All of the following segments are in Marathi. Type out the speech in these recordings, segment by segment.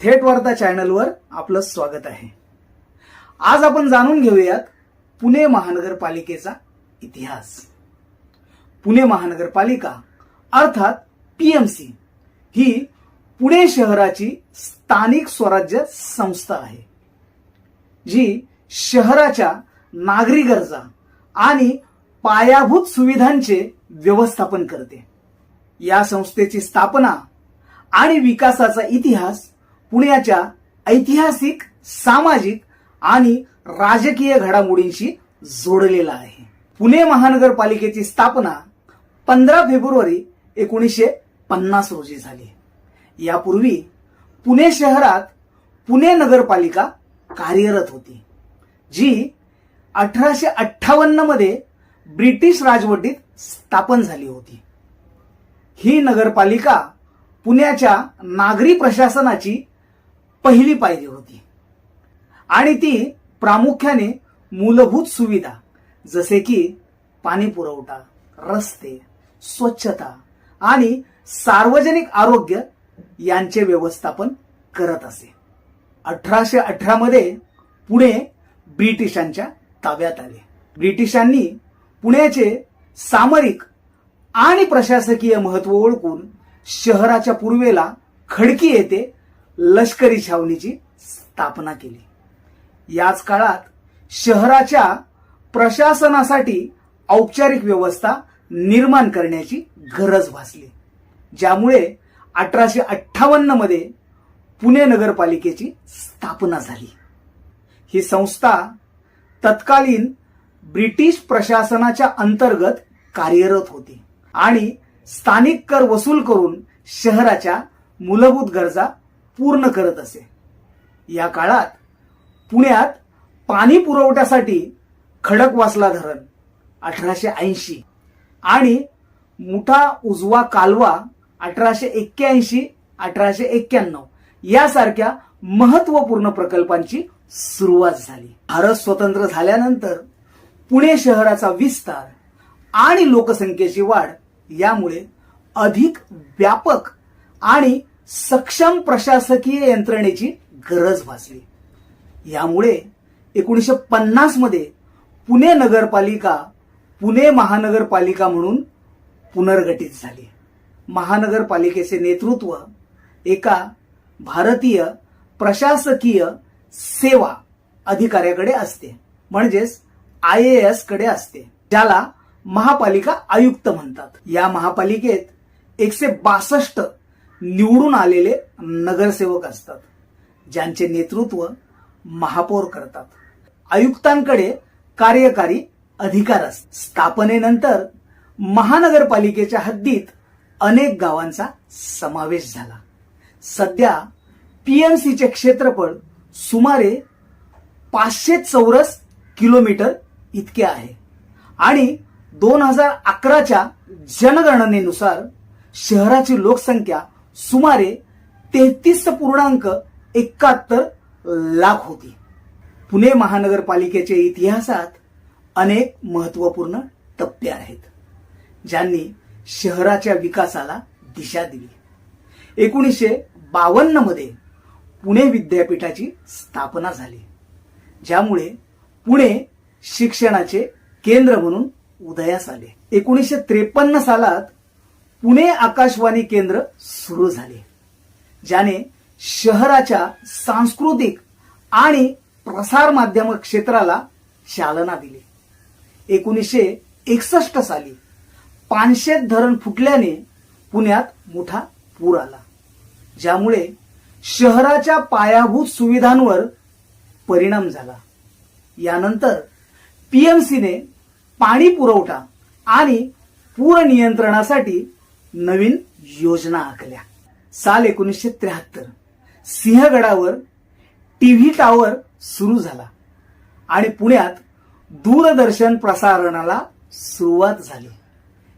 थेट वार्ता चॅनलवर आपलं स्वागत आहे. आज आपण जाणून घेऊयात पुणे महानगरपालिकेचा इतिहास. पुणे महानगरपालिका अर्थात पीएमसी ही पुणे शहराची स्थानिक स्वराज्य संस्था आहे जी शहराच्या नागरी गरजा आणि पायाभूत सुविधांचे व्यवस्थापन करते. या संस्थेची स्थापना आणि विकासाचा इतिहास पुण्याच्या ऐतिहासिक सामाजिक आणि राजकीय घडामोडींशी जोडलेला आहे. पुणे महानगरपालिकेची स्थापना पंधरा फेब्रुवारी एकोणीसशे पन्नास रोजी झाली. यापूर्वी पुणे शहरात पुणे नगरपालिका कार्यरत होती जी अठराशे अठ्ठावन्नमध्ये ब्रिटिश राजवटीत स्थापन झाली होती. ही नगरपालिका पुण्याच्या नागरी प्रशासनाची पहिली पायरी होती. आणि ती प्रामुख्याने मूलभूत सुविधा जसे की पाणी पुरवठा रस्ते स्वच्छता आणि सार्वजनिक आरोग्य यांचे व्यवस्थापन करत असे. अठराशे अठरा मध्ये पुणे ब्रिटिशांच्या ताब्यात आले. ब्रिटिशांनी पुण्याचे सामरिक आणि प्रशासकीय महत्त्व ओळखून शहराच्या पूर्वेला खडकी येथे लष्करी छावणीची स्थापना केली. याच काळात शहराच्या प्रशासनासाठी औपचारिक व्यवस्था निर्माण करण्याची गरज भासली. ज्यामुळे अठराशे अठ्ठावन्नमध्ये पुणे नगरपालिकेची स्थापना झाली. ही संस्था तत्कालीन ब्रिटिश प्रशासनाच्या अंतर्गत कार्यरत होती आणि स्थानिक कर वसूल करून शहराच्या मूलभूत गरजा पूर्ण करत असे. या काळात पुण्यात पाणी पुरवठ्यासाठी खडकवासला धरण अठराशे ऐंशी. आणि मुठा उजवा कालवा अठराशे एक्क्याऐंशी अठराशे एक्क्याण्णव. यासारख्या महत्त्वपूर्ण प्रकल्पांची सुरुवात झाली. भारत स्वतंत्र झाल्यानंतर पुणे शहराचा विस्तार आणि लोकसंख्येची वाढ यामुळे अधिक व्यापक आणि सक्षम प्रशासकीय यंत्रणेची गरज भासली. यामुळे एकोणीसशे पन्नासमध्ये पुणे नगरपालिका पुणे महानगरपालिका म्हणून पुनर्गठित झाली. महानगरपालिकेचे नेतृत्व एका भारतीय प्रशासकीय सेवा अधिकाऱ्याकडे असते म्हणजेच आय ए एसकडे असते ज्याला महापालिका आयुक्त म्हणतात. या महापालिकेत एकशे बासष्ट निवडून आलेले नगरसेवक असतात ज्यांचे नेतृत्व महापौर करतात. आयुक्तांकडे कार्यकारी अधिकार असतात स्थापनेनंतर महानगरपालिकेच्या हद्दीत अनेक गावांचा समावेश झाला. सध्या पीएमसीचे क्षेत्रफळ सुमारे पाचशे चौरस किलोमीटर इतके आहे आणि दोन हजार अकराच्या जनगणनेनुसार शहराची लोकसंख्या सुमारे तेहतीस पूर्णांक एकाहत्तर लाख होती. पुणे महानगरपालिकेच्या इतिहासात अनेक महत्त्वपूर्ण टप्पे आहेत ज्यांनी शहराच्या विकासाला दिशा दिली. एकोणीसशे बावन्नमध्ये पुणे विद्यापीठाची स्थापना झाली ज्यामुळे पुणे शिक्षणाचे केंद्र म्हणून उदयास आले. एकोणीसशे त्रेपन्न सालात पुणे आकाशवाणी केंद्र सुरू झाले ज्याने शहराच्या सांस्कृतिक आणि प्रसार माध्यम क्षेत्राला चालना दिली. एकोणीसशे एकसष्ट साली पानशेत धरण फुटल्याने पुण्यात मोठा पूर आला ज्यामुळे शहराच्या पायाभूत सुविधांवर परिणाम झाला. यानंतर पीएमसीने पाणी पुरवठा आणि पूर नियंत्रणासाठी नवीन योजना आखल्या. साल एकोणीसशे त्र्याहत्तर. सिंहगडावर टीव्ही टॉवर सुरू झाला आणि पुण्यात दूरदर्शन प्रसारणाला सुरुवात झाली.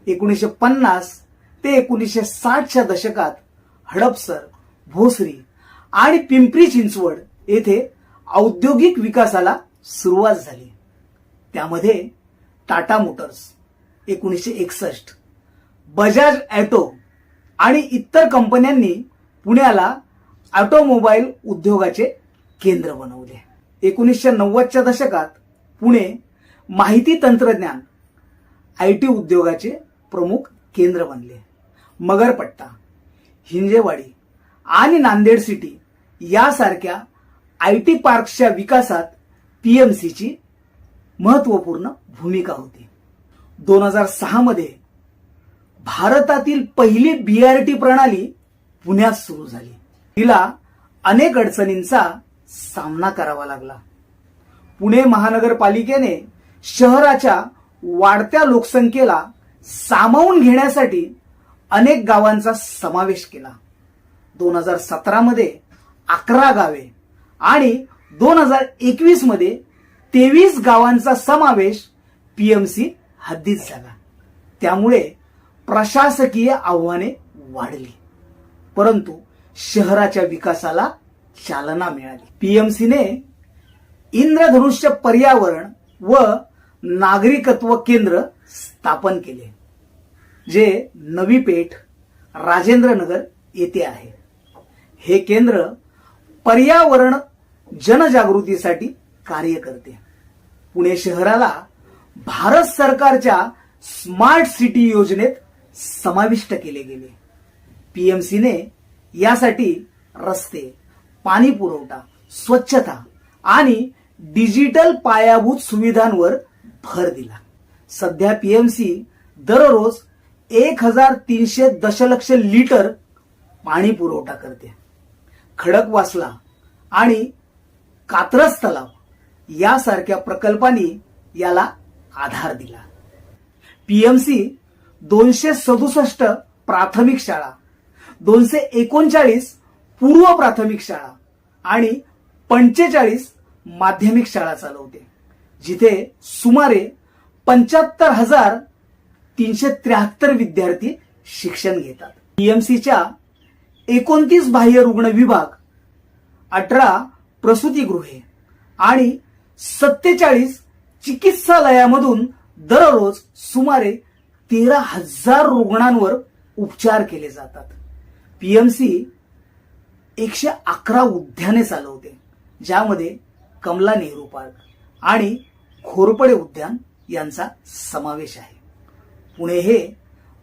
एकोणीसशे पन्नास ते एकोणीसशे साठच्या दशकात हडपसर भोसरी आणि पिंपरी चिंचवड येथे औद्योगिक विकासाला सुरुवात झाली. त्यामध्ये टाटा मोटर्स एकोणीसशे एकसष्ट बजाज ॲटो आणि इतर कंपन्यांनी पुण्याला ऑटोमोबाईल उद्योगाचे केंद्र बनवले. एकोणीसशे नव्वदच्या दशकात पुणे माहिती तंत्रज्ञान आय टी उद्योगाचे प्रमुख केंद्र बनले. मगरपट्टा हिंजेवाडी आणि नांदेड सिटी यासारख्या आय टी पार्क्सच्या विकासात पी एम सीची महत्त्वपूर्ण भूमिका होती. दोन हजार सहामध्ये भारतातील पहिली बीआरटी प्रणाली पुण्यात सुरू झाली. तिला अनेक अडचणींचा सामना करावा लागला. पुणे महानगरपालिकेने शहराच्या वाढत्या लोकसंख्येला सामावून घेण्यासाठी अनेक गावांचा समावेश केला. दोन हजार सतरामध्ये अकरा गावे आणि दोन हजार एकवीसमध्ये तेवीस गावांचा समावेश पीएमसी हद्दीत झाला. त्यामुळे प्रशासकीय आव्हाने वाढली. परंतु शहराच्या विकासाला चालना मिळाली. पीएमसीने इंद्रधनुष्य पर्यावरण व नागरिकत्व केंद्र स्थापन केले जे नवी पेठ राजेंद्रनगर येथे आहे. हे केंद्र पर्यावरण जनजागृतीसाठी कार्य करते. पुणे शहराला भारत सरकारच्या स्मार्ट सिटी योजनेत समाविष्ट केले गेले. पीएमसीने यासाठी रस्ते पाणी पुरवठा स्वच्छता आणि डिजिटल पायाभूत सुविधांवर भर दिला. सध्या पीएमसी दररोज एक हजार तीनशे दशलक्ष लिटर पाणी पुरवठा करते. खडकवासला आणि कात्रज तलाव यासारख्या प्रकल्पांनी याला आधार दिला. पीएमसी दोनशे सदुसष्ट प्राथमिक शाळा दोनशे एकोणचाळीस पूर्व प्राथमिक शाळा आणि पंचेचाळीस माध्यमिक शाळा चालवते जिथे सुमारे पंच्याहत्तर हजार तीनशे त्र्याहत्तर विद्यार्थी शिक्षण घेतात. पीएमसीच्या एकोणतीस बाह्य रुग्ण विभाग अठरा प्रसूतीगृहे आणि सत्तेचाळीस चिकित्सालयामधून दररोज सुमारे तेरा हजार रुग्णांवर उपचार केले जातात. पीएमसी एकशे अकरा उद्याने चालवते ज्यामध्ये कमला नेहरू पार्क आणि खोरपडे उद्यान यांचा समावेश आहे. पुणे हे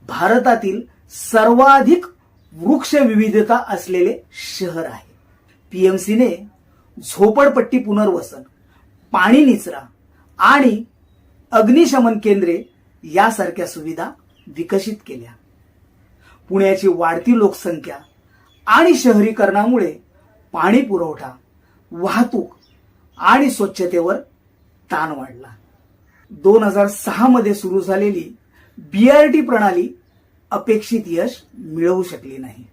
भारतातील सर्वाधिक वृक्ष विविधता असलेले शहर आहे. पीएमसीने झोपडपट्टी पुनर्वसन पाणी निचरा आणि अग्निशमन केंद्रे यासारख्या सुविधा विकसित केल्या. पुण्याची वाढती लोकसंख्या आणि शहरीकरणामुळे पाणी पुरवठा वाहतूक आणि स्वच्छतेवर ताण वाढला. दोन हजार सहा मध्ये सुरू झालेली बीआरटी प्रणाली अपेक्षित यश मिळवू शकली नाही.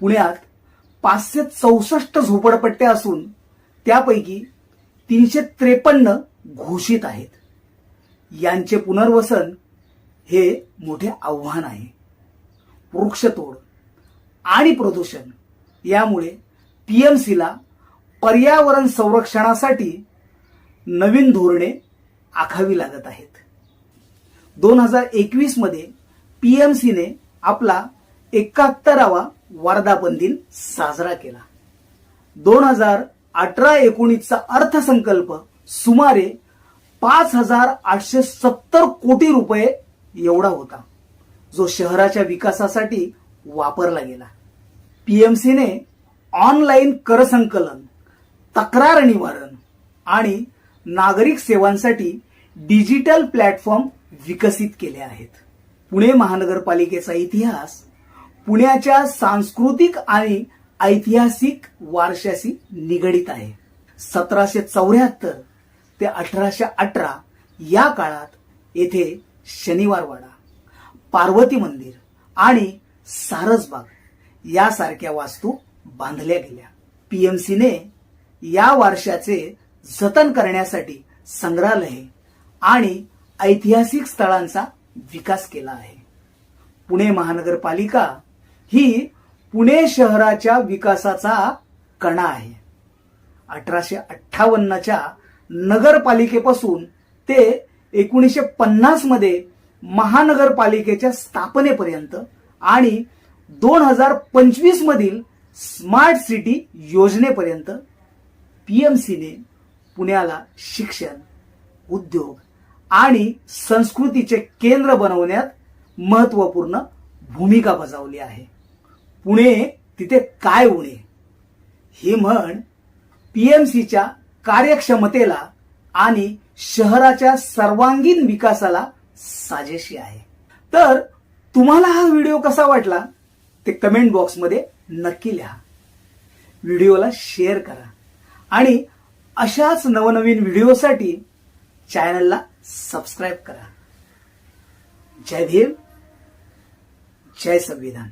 पुण्यात पाचशे चौसष्ट झोपडपट्ट्या असून त्यापैकी तीनशे त्रेपन्न घोषित आहेत. यांचे पुनर्वसन हे मोठे आव्हान आहे. वृक्षतोड आणि प्रदूषण यामुळे पी एम सीला पर्यावरण संरक्षणासाठी नवीन धोरणे आखावी लागत आहेत. दोन हजार एकवीसमध्ये पी एम सीने आपला एकाहत्तरावा वर्धापन दिन साजरा केला. दोन हजार अठरा एकोणीसचा अर्थसंकल्प सुमारे पाच हजार आठशे सत्तर कोटी रुपये एवढा होता. जो शहराच्या विकासासाठी वापरला गेला. पीएमसीने ऑनलाईन कर संकलन तक्रार निवारण आणि नागरिक सेवांसाठी डिजिटल प्लॅटफॉर्म विकसित केले आहेत. पुणे महानगरपालिकेचा इतिहास पुण्याच्या सांस्कृतिक आणि ऐतिहासिक वारशाशी निगडित आहे. सतराशे चौऱ्याहत्तर ते अठराशे अठरा या काळात येथे शनिवारवाडा पार्वती मंदिर आणि सारसबाग यासारख्या वास्तू बांधल्या गेल्या. पीएमसीने या वारशाचे जतन करण्यासाठी संग्रहालय आणि ऐतिहासिक स्थळांचा विकास केला आहे. पुणे महानगरपालिका ही पुणे शहराच्या विकासाचा कणा आहे. अठराशे अठ्ठावन्नच्या नगरपालिकेपासून ते एकोणीसशे पन्नासमध्ये महानगरपालिकेच्या स्थापनेपर्यंत आणि दोन हजार पंचवीसमधील स्मार्ट सिटी योजनेपर्यंत पी एम सीने पुण्याला शिक्षण उद्योग आणि संस्कृतीचे केंद्र बनवण्यात महत्त्वपूर्ण भूमिका बजावली आहे. पुणे तिथे काय उणे? ही म्हण पी एम सीच्या कार्यक्षमतेला आणि शहराच्या सर्वांगीण विकासाला साजेशी आहे. तर तुम्हाला हा व्हिडिओ कसा वाटला ते कमेंट बॉक्समध्ये नक्की लिहा. व्हिडिओला शेअर करा. आणि अशाच नवनवीन व्हिडिओसाठी चॅनलला सबस्क्राईब करा. जय भीम जय संविधान.